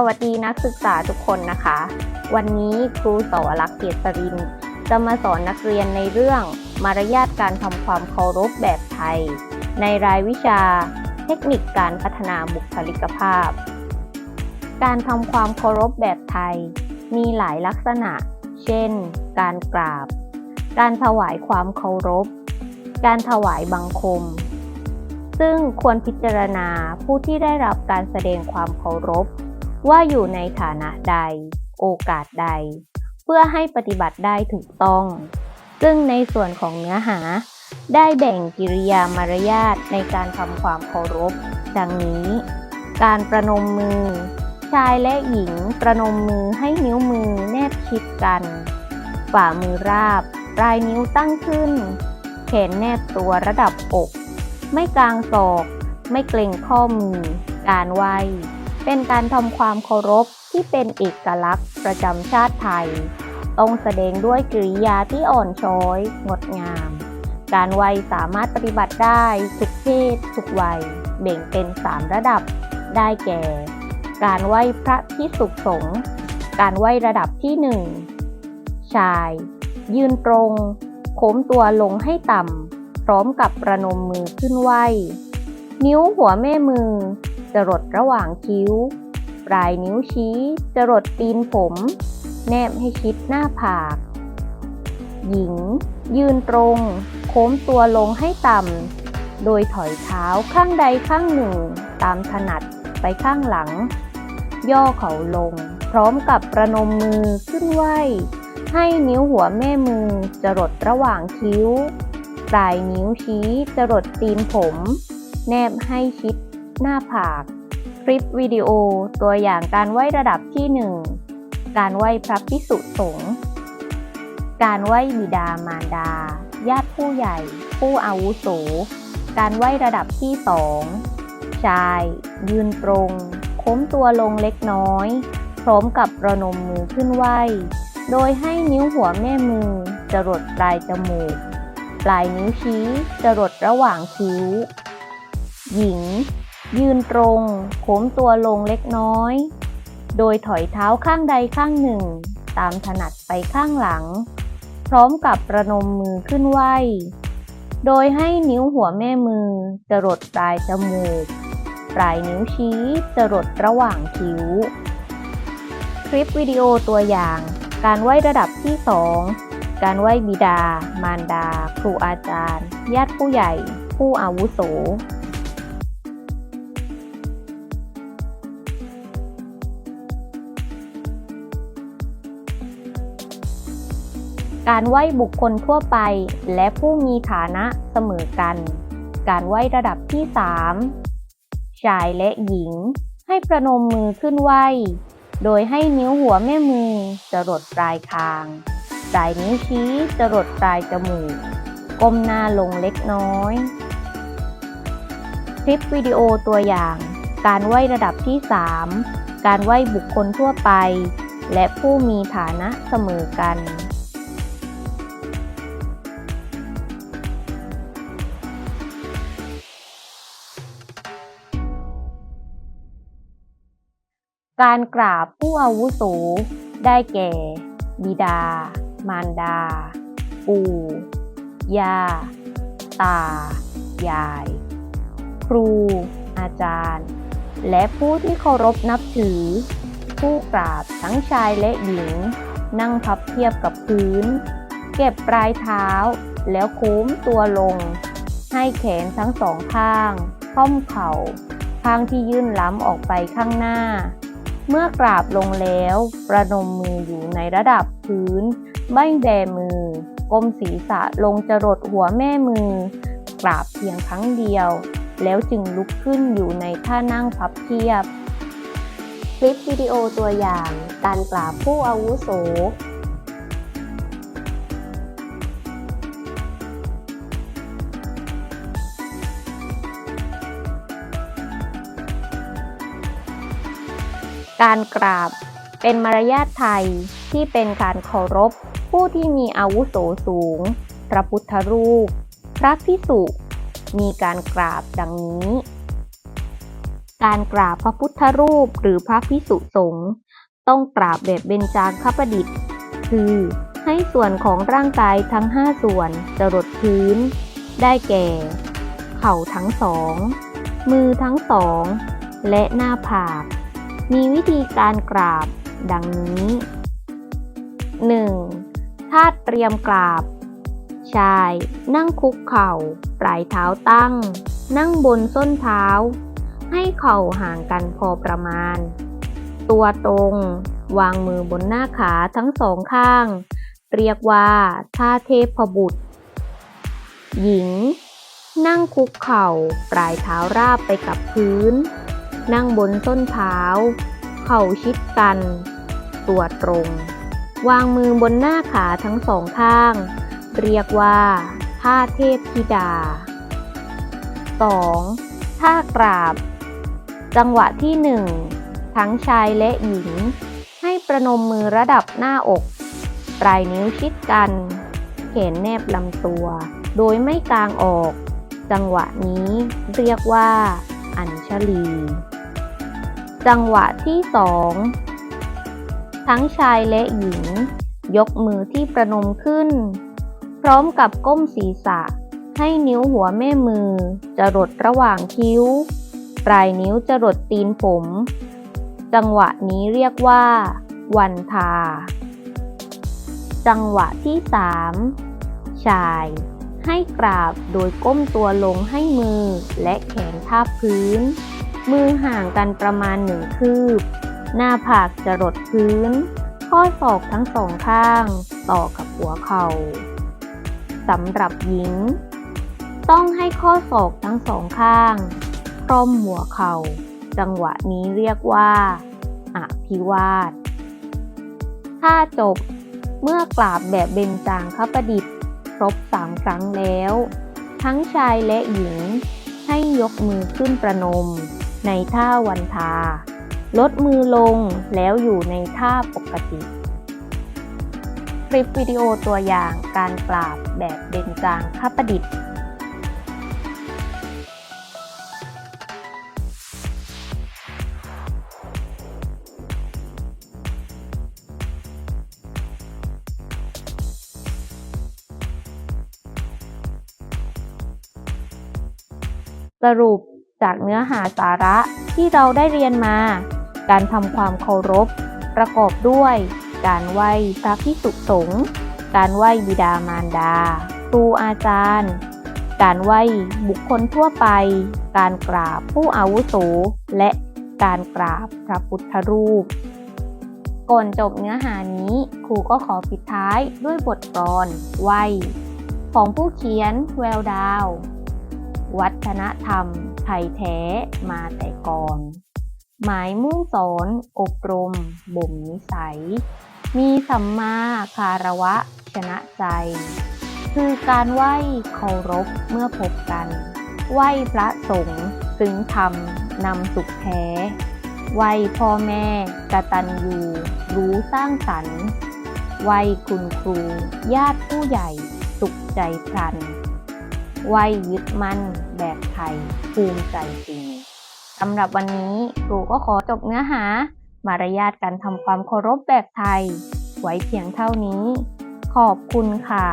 สวัสดีนักศึกษาทุกคนนะคะ วันนี้ครูสวรักษ์เกียรติริน จะมาสอนนักเรียนในเรื่องมารยาทการทำความเคารพแบบไทย ในรายวิชา เทคนิคการพัฒนาบุคลิกภาพ การทำความเคารพแบบไทย มีหลายลักษณะ เช่น การกราบ การถวายความเคารพ การถวายบังคม ซึ่งควรพิจารณาผู้ที่ได้รับการแสดงความเคารพ ว่าอยู่ในฐานะใด โอกาสใด เพื่อให้ปฏิบัติได้ถูกต้อง ซึ่งในส่วนของเนื้อหา ได้แบ่งกิริยามารยาทในการทำความเคารพ ดังนี้ การประนมมือ ชายและหญิงประนมมือให้นิ้วมือแนบชิดกัน ฝ่ามือราบปลายนิ้วตั้งขึ้น แขนแนบตัวระดับอก ไม่กลางศอก ไม่เกรงข้อมือ การไหว เป็นการทำความเคารพที่เป็นเอกลักษณ์ประจำชาติไทย ต้องแสดงด้วยกริยาที่อ่อนช้อย งดงาม การไหวสามารถปฏิบัติได้ทุกเพศทุกวัย แบ่งเป็น 3 ระดับ ได้แก่ การไหวพระพิสุขสงฆ์การไหวระดับที่ 1 ชาย ยืนตรงโค้มตัวลงให้ต่ำพร้อมกับประนมมือขึ้นไหวนิ้วหัวแม่มือ จรดระหว่างคิ้ว ปลายนิ้วชี้ จรดตีนผม แนบให้ชิดหน้าผาก หญิง ยืนตรง โค้มตัวลงให้ต่ำ โดยถอยเท้าข้างใดข้างหนึ่ง ตามถนัดไปข้างหลัง ย่อเข่าลง พร้อมกับประนมมือขึ้นไหวให้นิ้วหัวแม่มือจรดระหว่างคิ้ว ปลายนิ้วชี้จรดตีนผม แนบให้ชิด หน้าผาก คลิปวิดีโอ ตัวอย่างการไหว้ระดับที่ 1 การไหว้พระพิสุสงฆ์การไหว้บิดามารดา ญาติผู้ใหญ่ ผู้อาวุโส การไหว้ระดับที่ 2 ชาย ยืนตรง โค้มตัวลงเล็กน้อย พร้อมกับประนมมือขึ้นไหวโดยให้นิ้วหัวแม่มือจรดปลายจมูก ปลายนิ้วชี้จรดระหว่างคิ้ว หญิง ยืนตรงโค้มตัวลงเล็กน้อย โดยถอยเท้าข้างใดข้างหนึ่ง ตามถนัดไปข้างหลัง พร้อมกับประนมมือขึ้นไหว โดยให้นิ้วหัวแม่มือจรดปลายจมูก ปลายนิ้วชี้จรดระหว่างคิ้ว คลิปวิดีโอตัวอย่าง การไหวระดับที่ 2 การไหวบิดา มารดา ครูอาจารย์ ญาติผู้ใหญ่ ผู้อาวุโส การไหว้บุคคลทั่วไป และผู้มีฐานะเสมอกัน การไหว้ระดับที่ 3 ชายและหญิง ให้ประนมมือขึ้นไหวโดยให้นิ้วหัวแม่มือจรดปลายคาง ปลายนิ้วชี้จรดปลายจมูก ก้มหน้าลงเล็กน้อย คลิปวิดีโอตัวอย่าง การไหว้ระดับที่ 3 การไหว้บุคคลทั่วไป และผู้มีฐานะเสมอกัน การกราบผู้อาวุโส ได้แก่ บิดา มารดา ปู่ย่า ตา ยาย ครู อาจารย์ และผู้ที่เคารพนับถือ ผู้กราบทั้งชายและหญิง นั่งพับเทียบกับพื้น เก็บปลายเท้า แล้วโค้มตัวลง ให้แขนทั้งสองข้าง ค่อมเข่า ข้างที่ยื่นล้ำออกไปข้างหน้า เมื่อกราบลงแล้ว ประนมมืออยู่ในระดับพื้น ไม่แบมือ ก้มศีรษะลงจรดหัวแม่มือ กราบเพียงครั้งเดียว แล้วจึงลุกขึ้นอยู่ในท่านั่งพับเพียบ คลิปวิดีโอตัวอย่าง การกราบผู้อาวุโส การกราบเป็นมารยาทไทยที่เป็นการเคารพ ผู้ที่มีอาวุโสสูง พระพุทธรูป พระพิสุ มีการกราบดังนี้ การกราบพระพุทธรูปหรือพระพิสุสงฆ์ต้องกราบแบบเบญจางคประดิษฐ์ คือให้ส่วนของร่างกายทั้ง 5 ส่วนจรดพื้น ได้แก่ เข่าทั้งสอง มือทั้งสอง และหน้าผาก มีวิธีการกราบ ดังนี้ 1. ท่าเตรียมกราบ ชายนั่งคุกเข่า ปลายเท้าตั้ง นั่งบนส้นเท้า ให้เข่าห่างกันพอประมาณ ตัวตรง วางมือบนหน้าขาทั้งสองข้าง เรียกว่าท่าเทพบุตร หญิง นั่งคุกเข่า ปลายเท้าราบไปกับพื้น นั่งบนส้นเท้า เข่าชิดกัน ตัวตรง วางมือบนหน้าขาทั้งสองข้าง เรียกว่าท่าเทพธิดา 2. ท่ากราบ จังหวะที่ 1 ทั้งชายและหญิง ให้ประนมมือระดับหน้าอก ปลายนิ้วชิดกันแขนแนบลำตัว โดยไม่กางออก จังหวะนี้เรียกว่า อัญชลี จังหวะที่สองทั้งชายและหญิง ยกมือที่ประนมขึ้น พร้อมกับก้มศีรษะ ให้นิ้วหัวแม่มือ จรดระหว่างคิ้ว ปลายนิ้วจรดตีนผม จังหวะนี้เรียกว่า วันทา จังหวะที่สามชาย ให้กราบโดยก้มตัวลงให้มือและแขนทาบพื้น มือห่างกันประมาณหนึ่งคืบ หน้าผากจะรดพื้น ข้อศอกทั้งสองข้าง ต่อกับหัวเข่าสำหรับหญิง ต้องให้ข้อศอกทั้งสองข้างคร่อมหัวเข่า จังหวะนี้เรียกว่าอภิวาทถ้าจบ เมื่อกราบแบบเบญจางคประดิษฐ์ ครบสามครั้งแล้ว ทั้งชายและหญิงให้ยกมือขึ้นประนม ในท่าวันทา ลดมือลงแล้วอยู่ในท่าปกติ คลิปวิดีโอตัวอย่างการกราบแบบเบญจางคประดิษฐ์สรุป จากเนื้อหาสาระที่เราได้เรียนมา การทำความเคารพ ประกอบด้วย การไหว้พระพิสุสงฆ์การไหว้บิดามารดา ครูอาจารย์ การไหว้บุคคลทั่วไป การกราบผู้อาวุโส และการกราบพระพุทธรูป ก่อนจบเนื้อหานี้ครูก็ขอปิดท้ายด้วยบทกลอนไหวของผู้เขียนแววดาว วัฒนธรรม ไทยแท้มาแต่ก่อน หมายมุ่งสอนอบรม บ่มนิสัย มีสัมมาคารวะชนะใจ คือการไหว้เคารพเมื่อพบกัน ไหว้พระสงฆ์ซึ้งธรรมนำสุขแท้ ไหว้พ่อแม่กตัญญูรู้สร้างสรรค์ไหว้คุณครู ญาติผู้ใหญ่สุขใจพลัน ไหวยึดมั่นแบบไทยภูมิใจจริงสำหรับวันนี้ครูก็ขอจบเนื้อหา มารยาทการทำความเคารพแบบไทย ไว้เพียงเท่านี้ ขอบคุณค่ะ